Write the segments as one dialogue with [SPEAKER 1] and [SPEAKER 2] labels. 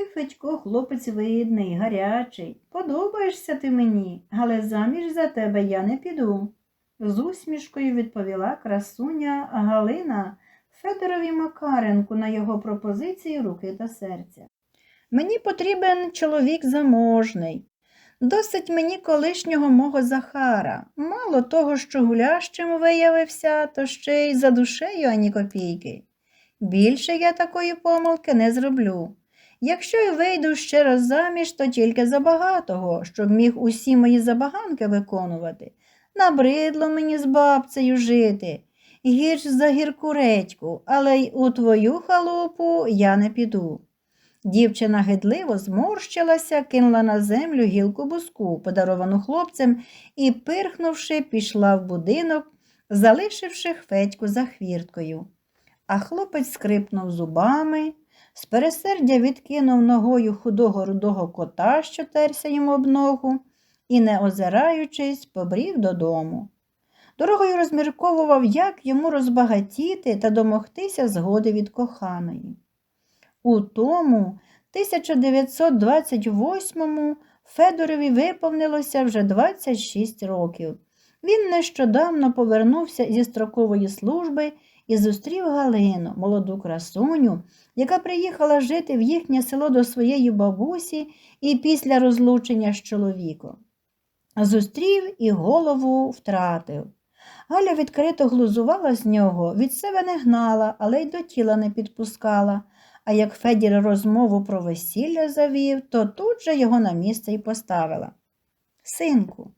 [SPEAKER 1] Такий Федько хлопець видний, гарячий. Подобаєшся ти мені, але заміж за тебе я не піду. З усмішкою відповіла красуня Галина Федорові Макаренку на його пропозиції руки та серця. Мені потрібен чоловік заможний. Досить мені колишнього мого Захара. Мало того, що гулящим виявився, то ще й за душею ані копійки. Більше я такої помилки не зроблю. Якщо й вийду ще раз заміж, то тільки за багатого, щоб міг усі мої забаганки виконувати. Набридло мені з бабцею жити, гірш за гірку редьку, але й у твою халупу я не піду. Дівчина гидливо зморщилася, кинула на землю гілку буску, подаровану хлопцем, і, пирхнувши, пішла в будинок, залишивши Федьку за хвірткою. А хлопець скрипнув зубами, з пересердя відкинув ногою худого рудого кота, що терся йому об ногу, і, не озираючись, побрів додому. Дорогою розмірковував, як йому розбагатіти та домогтися згоди від коханої. У тому 1928-му Федорові виповнилося вже 26 років. Він нещодавно повернувся зі строкової служби і зустрів Галину, молоду красуню, яка приїхала жити в їхнє село до своєї бабусі і після розлучення з чоловіком. Зустрів і голову втратив. Галя відкрито глузувала з нього, від себе не гнала, але й до тіла не підпускала. А як Федір розмову про весілля завів, то тут же його на місце й поставила. Синку,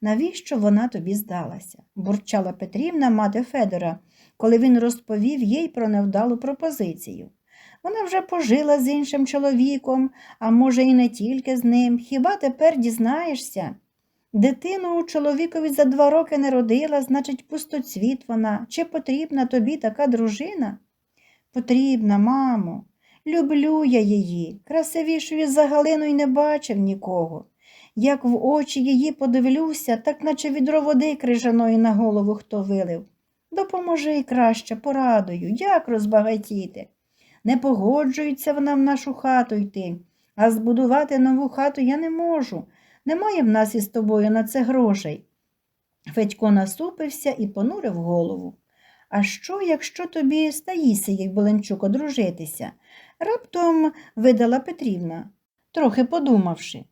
[SPEAKER 1] навіщо вона тобі здалася? бурчала Петрівна, мати Федора, коли він розповів їй про невдалу пропозицію. Вона вже пожила з іншим чоловіком, а може, і не тільки з ним. Хіба тепер дізнаєшся? Дитину у чоловікові за два роки не родила, значить, пустоцвіт вона. Чи потрібна тобі така дружина? Потрібна, мамо. Люблю я її. Красивішої за Галину не бачив нікого. Як в очі її подивлюся, так наче відро води крижаної на голову хто вилив. Допоможи краще, порадую, як розбагатіти. Не погоджується вона в нашу хату йти, а збудувати нову хату я не можу. Немає в нас із тобою на це грошей. Федько насупився і понурив голову. А що, якщо тобі з Таїсією Боленчук одружитися? Раптом видала Петрівна, трохи подумавши.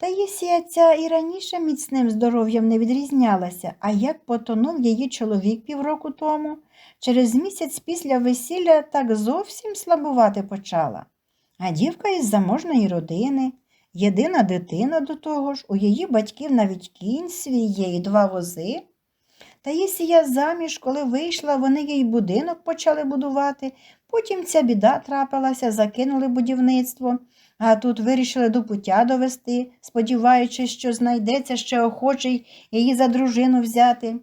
[SPEAKER 1] Таїсія ця і раніше міцним здоров'ям не відрізнялася, а як потонув її чоловік півроку тому, через місяць після весілля так зовсім слабувати почала. А дівка із заможної родини, єдина дитина до того ж, у її батьків навіть кінь свій є і два вози. Таїсія заміж, коли вийшла, вони їй будинок почали будувати, потім ця біда трапилася, закинули будівництво, а тут вирішили до пуття довести, сподіваючись, що знайдеться ще охочий її за дружину взяти.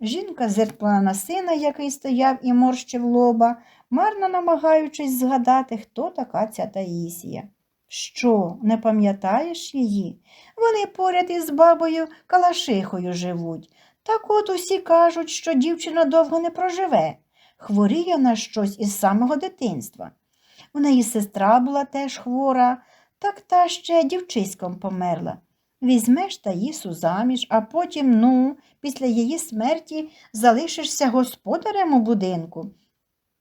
[SPEAKER 1] Жінка зеркла на сина, який стояв і морщив лоба, марно намагаючись згадати, хто така ця Таїсія. Що, не пам'ятаєш її? Вони поряд із бабою Калашихою живуть. Так от усі кажуть, що дівчина довго не проживе, хворіє на щось із самого дитинства. У неї сестра була теж хвора, так та ще дівчиськом померла. Візьмеш Таїсу заміж, а потім, ну, після її смерті залишишся господарем у будинку.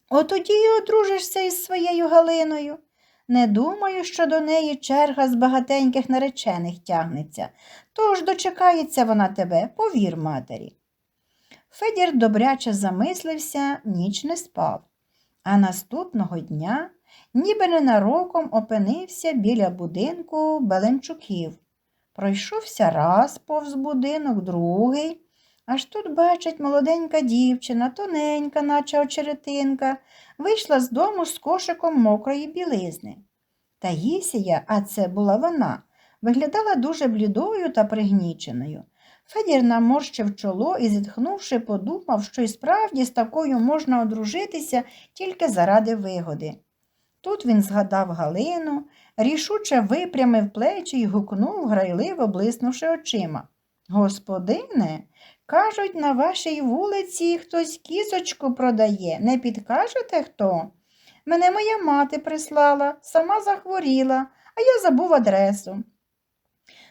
[SPEAKER 1] От тоді й одружишся із своєю Галиною. Не думаю, що до неї черга з багатеньких наречених тягнеться, тож дочекається вона тебе, повір матері. Федір добряче замислився, ніч не спав, а наступного дня, ніби ненароком опинився біля будинку Беленчуків. Пройшовся раз повз будинок, другий. Аж тут, бачить, молоденька дівчина, тоненька, наче очеретинка, вийшла з дому з кошиком мокрої білизни. Таїсія, а це була вона, виглядала дуже блідою та пригніченою. Федір наморщив чоло і, зітхнувши, подумав, що й справді з такою можна одружитися тільки заради вигоди. Тут він згадав Галину, рішуче випрямив плечі і гукнув, грайливо блиснувши очима. Господине, кажуть, на вашій вулиці хтось кізочку продає. Не підкажете хто? Мене моя мати прислала, сама захворіла, а я забув адресу.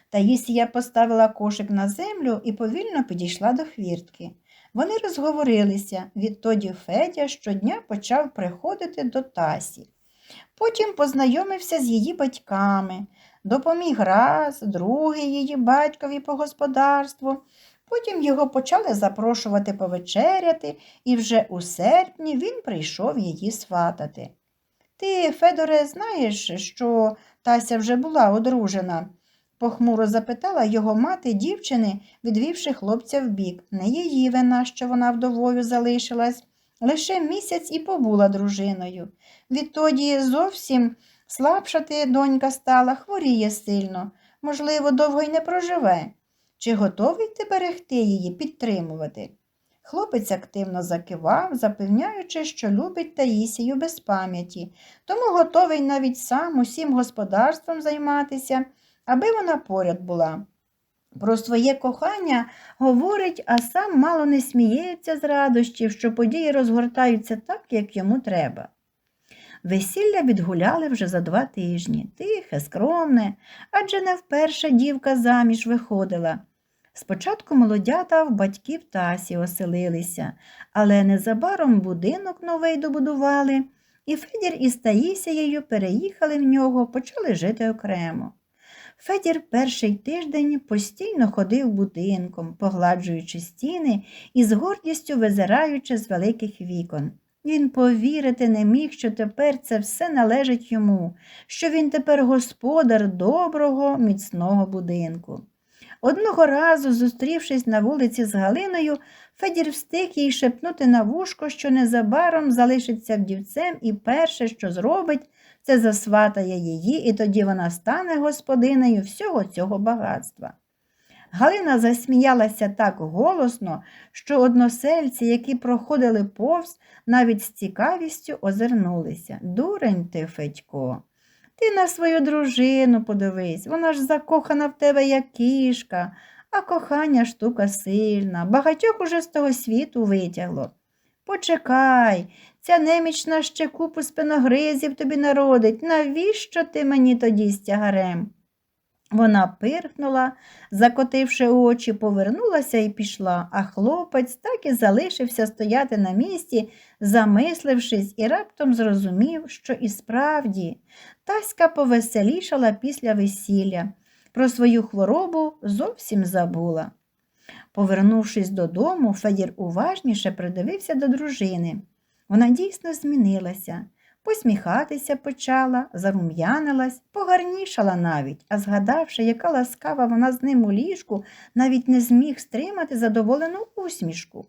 [SPEAKER 1] Таїсія поставила кошик на землю і повільно підійшла до хвіртки. Вони розговорилися, відтоді Федя щодня почав приходити до Тасі. Потім познайомився з її батьками, допоміг раз, другий її батькові по господарству. Потім його почали запрошувати повечеряти, і вже у серпні він прийшов її сватати. Ти, Федоре, знаєш, що Тася вже була одружена? похмуро запитала його мати дівчини, відвівши хлопця вбік. Не її вина, що вона вдовою залишилась. Лише місяць і побула дружиною. Відтоді зовсім слабшати донька стала, хворіє сильно. Можливо, довго й не проживе. Чи готовий ти берегти її, підтримувати? Хлопець активно закивав, запевняючи, що любить Таїсію без пам'яті, тому готовий навіть сам усім господарством займатися, аби вона поряд була. Про своє кохання говорить, а сам мало не сміється з радощів, що події розгортаються так, як йому треба. Весілля відгуляли вже за два тижні, тихе, скромне, адже не вперше дівка заміж виходила. Спочатку молодята в батьків Тасі оселилися, але незабаром будинок новий добудували, і Федір із Таїсією переїхали в нього, почали жити окремо. Федір перший тиждень постійно ходив будинком, погладжуючи стіни і з гордістю визираючи з великих вікон. Він повірити не міг, що тепер це все належить йому, що він тепер господар доброго, міцного будинку. Одного разу, зустрівшись на вулиці з Галиною, Федір встиг їй шепнути на вушко, що незабаром залишиться вдівцем і перше, що зробить, це засватає її, і тоді вона стане господинею всього цього багатства. Галина засміялася так голосно, що односельці, які проходили повз, навіть з цікавістю озирнулися. Дурень ти, Федько. Ти на свою дружину подивись, вона ж закохана в тебе, як кішка, а кохання штука сильна, багатьох уже з того світу витягло. Почекай, ця немічна ще купу спиногризів тобі народить. Навіщо ти мені тоді з тягарем? Вона пирхнула, закотивши очі, повернулася і пішла, а хлопець так і залишився стояти на місці, замислившись, і раптом зрозумів, що і справді Таська повеселішала після весілля. Про свою хворобу зовсім забула. Повернувшись додому, Федір уважніше придивився до дружини. Вона дійсно змінилася, посміхатися почала, зарум'янилась, погарнішала навіть, а згадавши, яка ласкава вона з ним у ліжку, навіть не зміг стримати задоволену усмішку.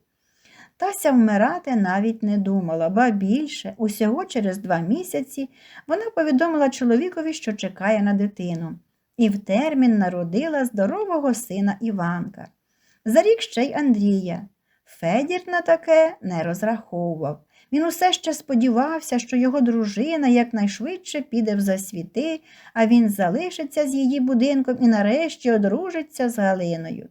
[SPEAKER 1] Тася вмирати навіть не думала, ба більше, усього через два місяці вона повідомила чоловікові, що чекає на дитину, і в термін народила здорового сина Іванка. За рік ще й Андрія. Федір на таке не розраховував. Він усе ще сподівався, що його дружина якнайшвидше піде в засвіти, а він залишиться з її будинком і нарешті одружиться з Галиною.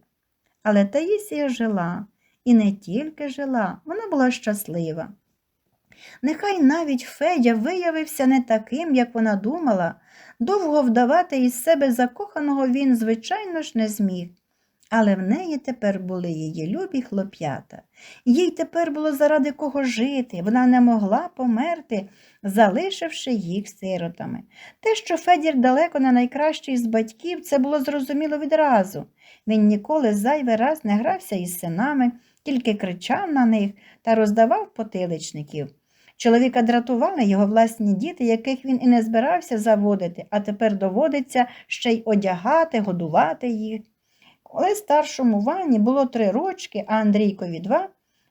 [SPEAKER 1] Але Таїсія жила, і не тільки жила, вона була щаслива. Нехай навіть Федя виявився не таким, як вона думала, довго вдавати із себе закоханого він, звичайно ж, не зміг. Але в неї тепер були її любі хлоп'ята. Їй тепер було заради кого жити, вона не могла померти, залишивши їх сиротами. Те, що Федір далеко не найкращий з батьків, це було зрозуміло відразу. Він ніколи зайвий раз не грався із синами, тільки кричав на них та роздавав потиличників. Чоловіка дратували його власні діти, яких він і не збирався заводити, а тепер доводиться ще й одягати, годувати їх. Коли старшому Вані було три рочки, а Андрійкові два,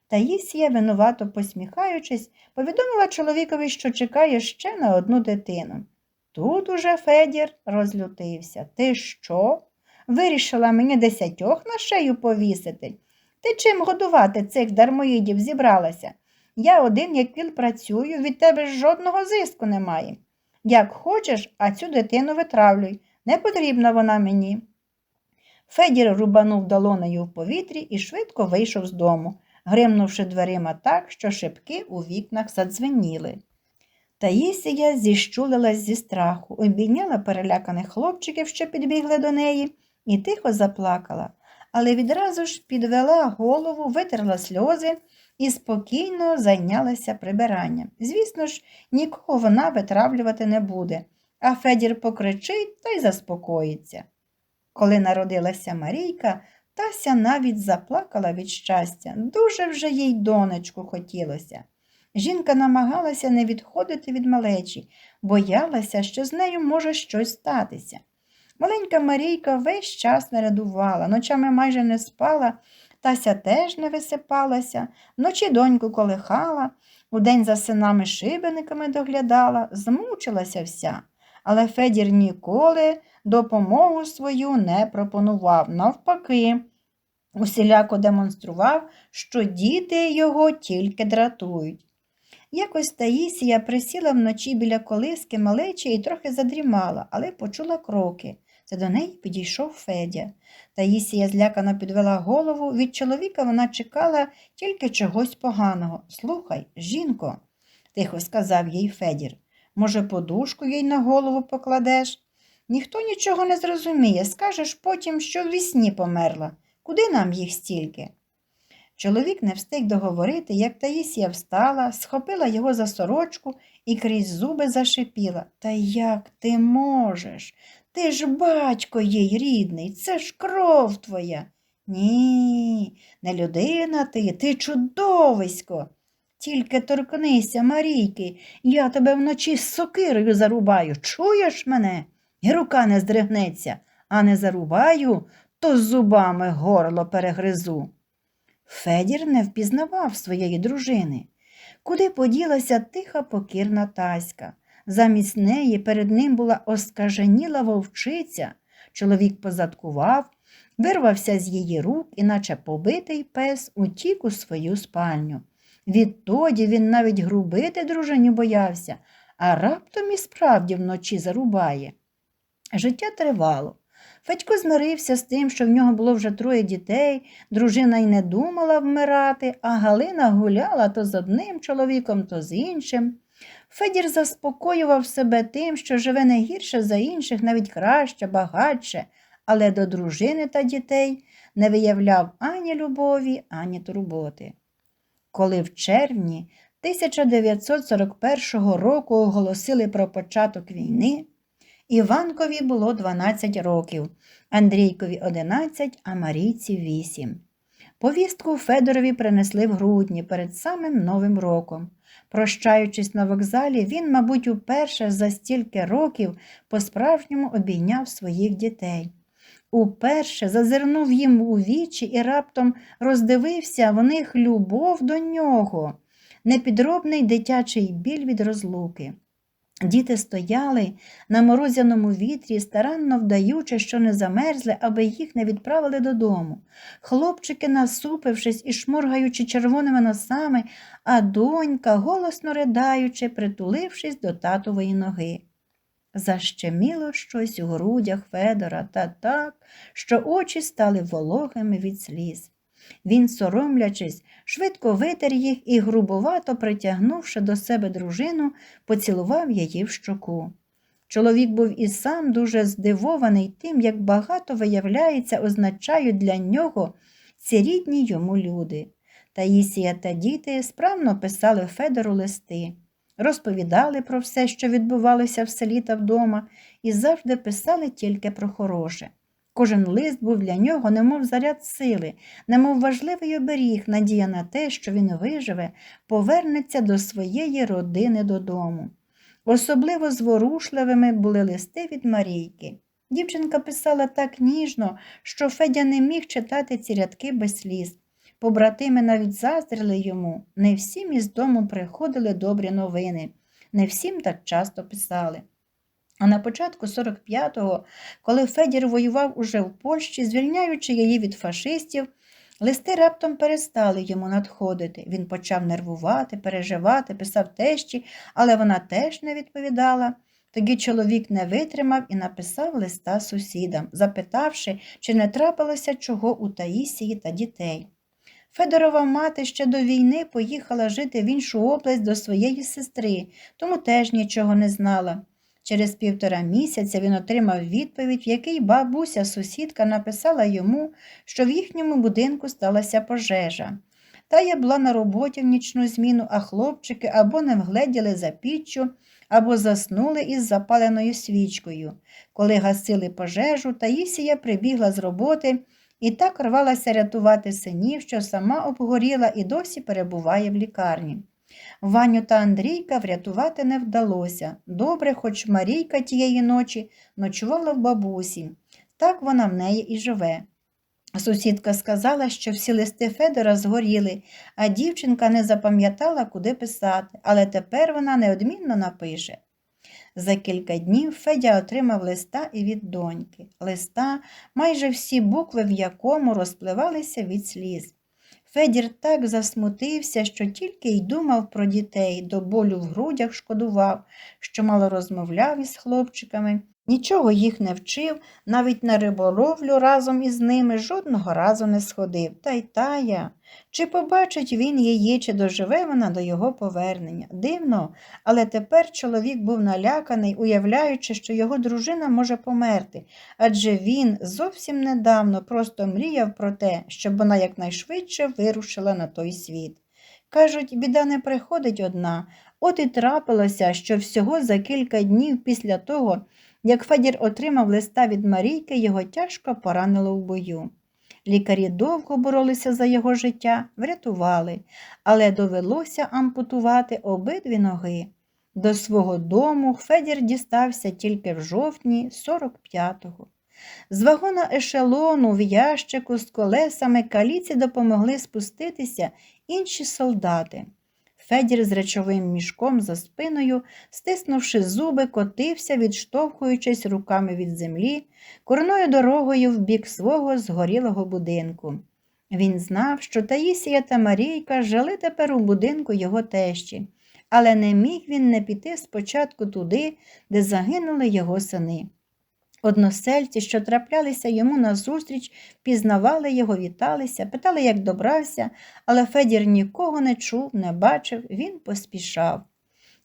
[SPEAKER 1] Таїсія, винувато посміхаючись, повідомила чоловікові, що чекає ще на одну дитину. Тут уже Федір розлютився. Ти що? Вирішила мені десятьох на шею повісити? Ти чим годувати цих дармоїдів зібралася? Я один, як віл працюю, від тебе жодного зиску немає. Як хочеш, а цю дитину витравлюй. Не потрібна вона мені. Федір рубанув долонею в повітрі і швидко вийшов з дому, гримнувши дверима так, що шибки у вікнах задзвеніли. Таїсія зіщулилась зі страху, обійняла переляканих хлопчиків, що підбігли до неї, і тихо заплакала, але відразу ж підвела голову, витерла сльози і спокійно зайнялася прибиранням. Звісно ж, нікого вона витравлювати не буде, а Федір покричить та й заспокоїться. Коли народилася Марійка, Тася навіть заплакала від щастя. Дуже вже їй донечку хотілося. Жінка намагалася не відходити від малечі, боялася, що з нею може щось статися. Маленька Марійка весь час нарядувала, ночами майже не спала, Тася теж не висипалася, вночі доньку колихала, удень за синами шибениками доглядала, змучилася вся. Але Федір ніколи допомогу свою не пропонував. Навпаки, усіляко демонстрував, що діти його тільки дратують. Якось Таїсія присіла вночі біля колиски малечі і трохи задрімала, але почула кроки. Це до неї підійшов Федя. Таїсія злякано підвела голову. Від чоловіка вона чекала тільки чогось поганого. Слухай, жінко, тихо сказав їй Федір. Може, подушку їй на голову покладеш? Ніхто нічого не зрозуміє. Скажеш потім, що в вісні померла. Куди нам їх стільки? Чоловік не встиг договорити, як Таїсія встала, схопила його за сорочку і крізь зуби зашипіла. Та як ти можеш? Ти ж батько їй рідний, це ж кров твоя. Ні, не людина ти, ти чудовисько. Тільки торкнися, Марійки, я тебе вночі з сокирою зарубаю. Чуєш мене? І рука не здригнеться, а не зарубаю, то з зубами горло перегризу. Федір не впізнавав своєї дружини. Куди поділася тиха покірна таська. Замість неї перед ним була оскаженіла вовчиця. Чоловік позадкував, вирвався з її рук, і, наче побитий пес, утік у свою спальню. Відтоді він навіть грубити дружині боявся, а раптом і справді вночі зарубає. Життя тривало. Федько змирився з тим, що в нього було вже троє дітей, дружина й не думала вмирати, а Галина гуляла то з одним чоловіком, то з іншим. Федір заспокоював себе тим, що живе не гірше за інших, навіть краще, багатше, але до дружини та дітей не виявляв ані любові, ані турботи. Коли в червні 1941 року оголосили про початок війни, Іванкові було 12 років, Андрійкові 11, а Марійці 8. Повістку Федорові принесли в грудні перед самим Новим роком. Прощаючись на вокзалі, він, мабуть, уперше за стільки років по-справжньому обійняв своїх дітей. Уперше зазирнув їм у вічі і раптом роздивився в них любов до нього, непідробний дитячий біль від розлуки. Діти стояли на морозяному вітрі, старанно вдаючи, що не замерзли, аби їх не відправили додому. Хлопчики, насупившись і шморгаючи червоними носами, а донька, голосно ридаючи, притулившись до татової ноги. Защеміло щось у грудях Федора та так, що очі стали вологими від сліз. Він, соромлячись, швидко витер їх і, грубовато притягнувши до себе дружину, поцілував її в щоку. Чоловік був і сам дуже здивований тим, як багато, виявляється, означають для нього ці рідні йому люди. Таїсія та діти справно писали Федору листи, розповідали про все, що відбувалося в селі та вдома, і завжди писали тільки про хороше. Кожен лист був для нього, немов заряд сили, немов важливий оберіг, надія на те, що він виживе, повернеться до своєї родини додому. Особливо зворушливими були листи від Марійки. Дівчинка писала так ніжно, що Федя не міг читати ці рядки без сліз. Побратими навіть заздрили йому. Не всім із дому приходили добрі новини, не всім так часто писали. А на початку 45-го, коли Федір воював уже в Польщі, звільняючи її від фашистів, листи раптом перестали йому надходити. Він почав нервувати, переживати, писав тещі, але вона теж не відповідала. Тоді чоловік не витримав і написав листа сусідам, запитавши, чи не трапилося чого у Таїсії та дітей. Федорова мати ще до війни поїхала жити в іншу область до своєї сестри, тому теж нічого не знала. Через півтора місяця він отримав відповідь, в якій бабуся сусідка написала йому, що в їхньому будинку сталася пожежа. Та я була на роботі в нічну зміну, а хлопчики або не вгледіли за піччю, або заснули із запаленою свічкою. Коли гасили пожежу, Таїсія прибігла з роботи і так рвалася рятувати синів, що сама обгоріла і досі перебуває в лікарні. Ваню та Андрійка врятувати не вдалося. Добре, хоч Марійка тієї ночі ночувала в бабусі. Так вона в неї і живе. Сусідка сказала, що всі листи Федора згоріли, а дівчинка не запам'ятала, куди писати, але тепер вона неодмінно напише. За кілька днів Федя отримав листа і від доньки. Листа, майже всі букви в якому розпливалися від сліз. Федір так засмутився, що тільки й думав про дітей, до болю в грудях шкодував, що мало розмовляв із хлопчиками, нічого їх не вчив, навіть на риболовлю разом із ними жодного разу не сходив. Та й тая. Чи побачить він її, чи доживе вона до його повернення? Дивно, але тепер чоловік був наляканий, уявляючи, що його дружина може померти, адже він зовсім недавно просто мріяв про те, щоб вона якнайшвидше вирушила на той світ. Кажуть, біда не приходить одна, от і трапилося, що всього за кілька днів після того, як Федір отримав листа від Марійки, його тяжко поранило в бою. Лікарі довго боролися за його життя, врятували, але довелося ампутувати обидві ноги. До свого дому Федір дістався тільки в жовтні 45-го. З вагона ешелону в ящику з колесами каліці допомогли спуститися інші солдати. Федір з речовим мішком за спиною, стиснувши зуби, котився, відштовхуючись руками від землі, курною дорогою в бік свого згорілого будинку. Він знав, що Таїсія та Марійка жили тепер у будинку його тещі, але не міг він не піти спочатку туди, де загинули його сини. Односельці, що траплялися йому назустріч, пізнавали його, віталися, питали, як добрався, але Федір нікого не чув, не бачив, він поспішав.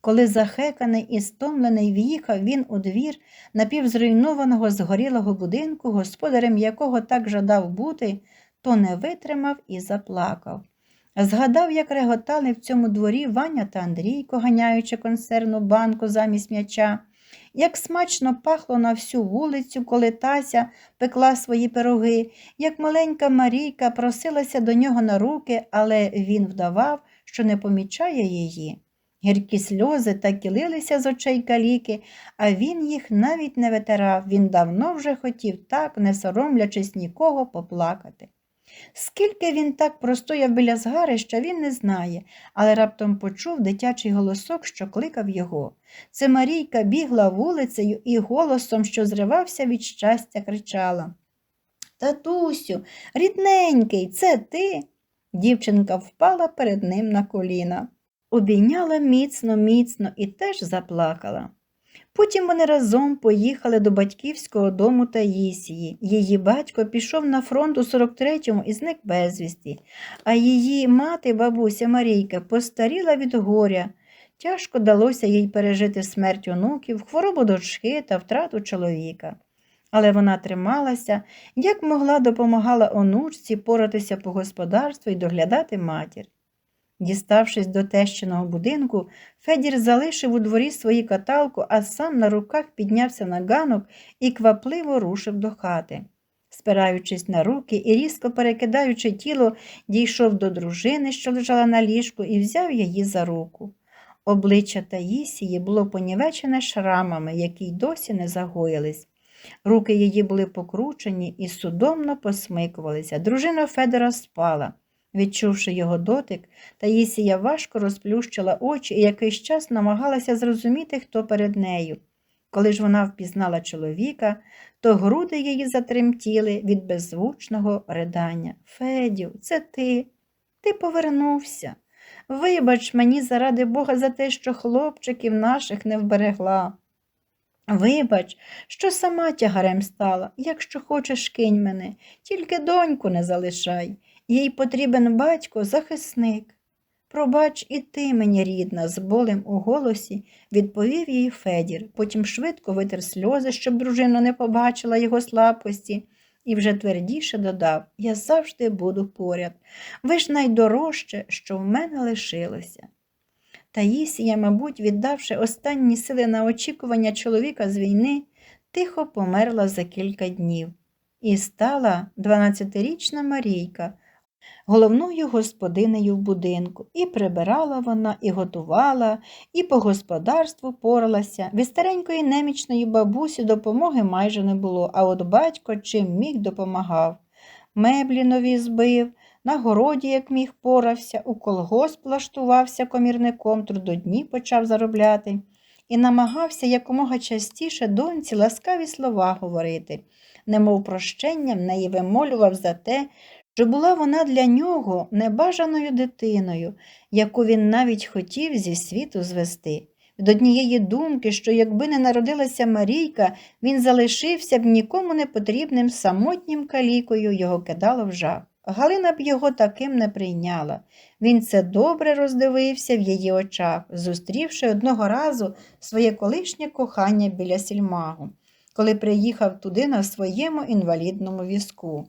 [SPEAKER 1] Коли захеканий і стомлений в'їхав він у двір напівзруйнованого згорілого будинку, господарем якого так жадав бути, то не витримав і заплакав. Згадав, як реготали в цьому дворі Ваня та Андрійко, ганяючи консервну банку замість м'яча, як смачно пахло на всю вулицю, коли Тася пекла свої пироги, як маленька Марійка просилася до нього на руки, але він вдавав, що не помічає її. Гіркі сльози так і лилися з очей каліки, а він їх навіть не витирав. Він давно вже хотів так, не соромлячись нікого, поплакати. Скільки він так простояв біля згарища, він не знає, але раптом почув дитячий голосок, що кликав його. Це Марійка бігла вулицею і голосом, що зривався від щастя, кричала Татусю, рідненький, це ти? Дівчинка впала перед ним на коліна, обійняла міцно, міцно і теж заплакала. Потім вони разом поїхали до батьківського дому Таїсії. Її батько пішов на фронт у 43-му і зник безвісті, а її мати, бабуся Марійка, постаріла від горя. Тяжко далося їй пережити смерть онуків, хворобу дочки та втрату чоловіка. Але вона трималася, як могла допомагала онучці поратися по господарству і доглядати матір. Діставшись до тещиного будинку, Федір залишив у дворі свою каталку, а сам на руках піднявся на ганок і квапливо рушив до хати. Спираючись на руки і різко перекидаючи тіло, дійшов до дружини, що лежала на ліжку, і взяв її за руку. Обличчя Таїсії було понівечене шрамами, які й досі не загоїлись. Руки її були покручені і судомно посмикувалися. Дружина Федора спала. Відчувши його дотик, Таїсія важко розплющила очі і якийсь час намагалася зрозуміти, хто перед нею. Коли ж вона впізнала чоловіка, то груди її затремтіли від беззвучного ридання. Федю, це ти. Ти повернувся. Вибач мені заради Бога за те, що хлопчиків наших не вберегла. Вибач, що сама тягарем стала, якщо хочеш, кинь мене, тільки доньку не залишай. Їй потрібен батько, захисник. Пробач і ти мені, рідна, з болем у голосі, відповів їй Федір, потім швидко витер сльози, щоб дружина не побачила його слабкості, і вже твердіше додав Я завжди буду поряд. Ви ж найдорожче, що в мене лишилося. Таїсія, мабуть, віддавши останні сили на очікування чоловіка з війни, тихо померла за кілька днів. І стала 12-річна Марійка, головною господинею в будинку. І прибирала вона, і готувала, і по господарству поралася. Від старенької немічної бабусі допомоги майже не було, а от батько чим міг допомагав. Меблі нові збив, на городі, як міг, порався, у колгосп влаштувався комірником, трудодні почав заробляти і намагався якомога частіше доньці ласкаві слова говорити, немов прощення в неї вимолював за те, що була вона для нього небажаною дитиною, яку він навіть хотів зі світу звести. Від однієї думки, що якби не народилася Марійка, він залишився б нікому не потрібним самотнім калікою, його кидало в жах. Галина б його таким не прийняла. Він це добре роздивився в її очах, зустрівши одного разу своє колишнє кохання біля сільмагу, коли приїхав туди на своєму інвалідному візку.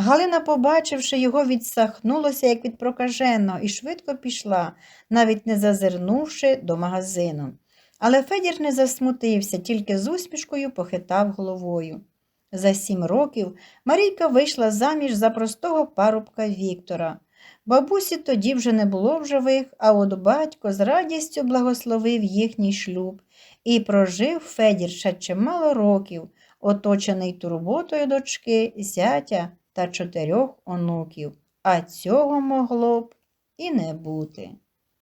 [SPEAKER 1] Галина, побачивши його, відсахнулася, як від прокаженого, і швидко пішла, навіть не зазирнувши до магазину. Але Федір не засмутився, тільки з усмішкою похитав головою. За сім років Марійка вийшла заміж за простого парубка Віктора. Бабусі тоді вже не було в живих, а от батько з радістю благословив їхній шлюб і прожив Федір ще чимало років, оточений турботою дочки, зятя та чотирьох онуків. А цього могло б і не бути.